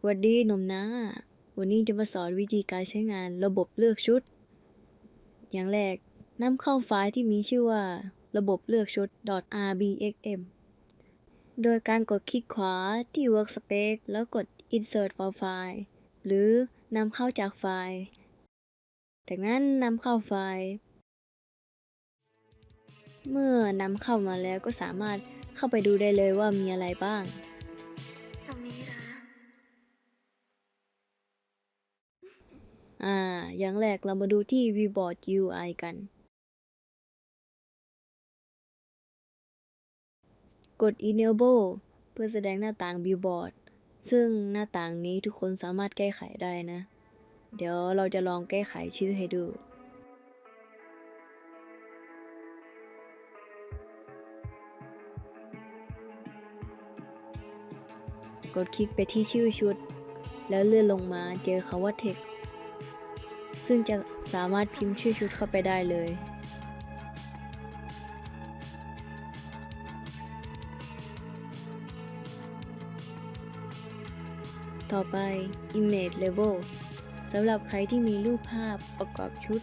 สวัสดีหนุ่มนะ วันนี้จะมาสอนวิธีการใช้งานระบบเลือกชุด อย่างแรกนำเข้าไฟล์ที่มีชื่อว่า ระบบเลือกชุด .rbxm โดยการกดคลิกขวาที่ Workspace แล้วกด Insert from file หรือนำเข้าจากไฟล์ จากนั้นนำเข้าไฟล์ เมื่อนำเข้ามาแล้วก็สามารถเข้าไปดูได้เลยว่ามีอะไรบ้าง อ่า อย่างแรกเรามาดูที่ Viewboard UI กัน กด Enable เพื่อแสดงหน้าต่าง Viewboard ซึ่งหน้าต่างนี้ทุกคนสามารถแก้ไขได้นะ เดี๋ยวเราจะลองแก้ไขชื่อให้ดูกดคลิกไปที่ชื่อชุด แล้วเลื่อนลงมาเจอคาว่า Text ซึ่งจะสามารถพิมพ์ชื่อชุดเข้าไปได้เลย ต่อไป Image Label สำหรับใครที่มีรูปภาพประกอบชุด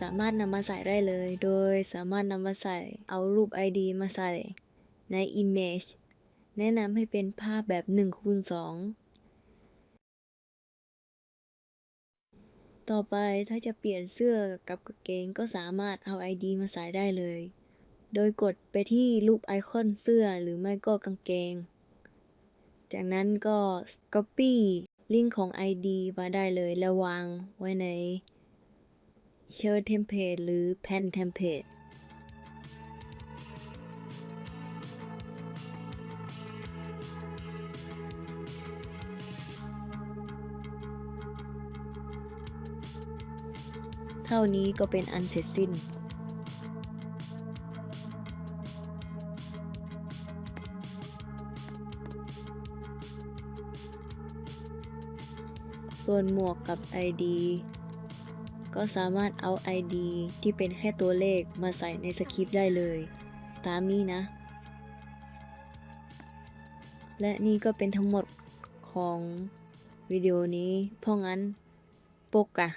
สามารถนำมาใส่ได้เลย โดยสามารถนำมาใส่เอารูป ID มาใส่ใน Image แนะนำให้เป็นภาพแบบ1คูณ2 ต่อไปถ้าจะเปลี่ยนเสื้อกับกางเกงก็สามารถเอา ID มาใส่ได้เลย โดยกดไปที่รูปไอคอนเสื้อหรือไม่ก็กางเกง จากนั้นก็ Copy ลิงก์ของ ID มาได้เลยแล้ววางไว้ใน Shirt Template หรือ Pant Template เท่านี้ก็เป็นอันเสร็จสิ้นส่วนหมวกกับ ID ก็สามารถเอา ID ที่เป็นแค่ตัวเลขมาใส่ในสคริปต์ได้เลย ตามนี้นะ และนี่ก็เป็นทั้งหมดของวิดีโอนี้ เพราะงั้นปกอะ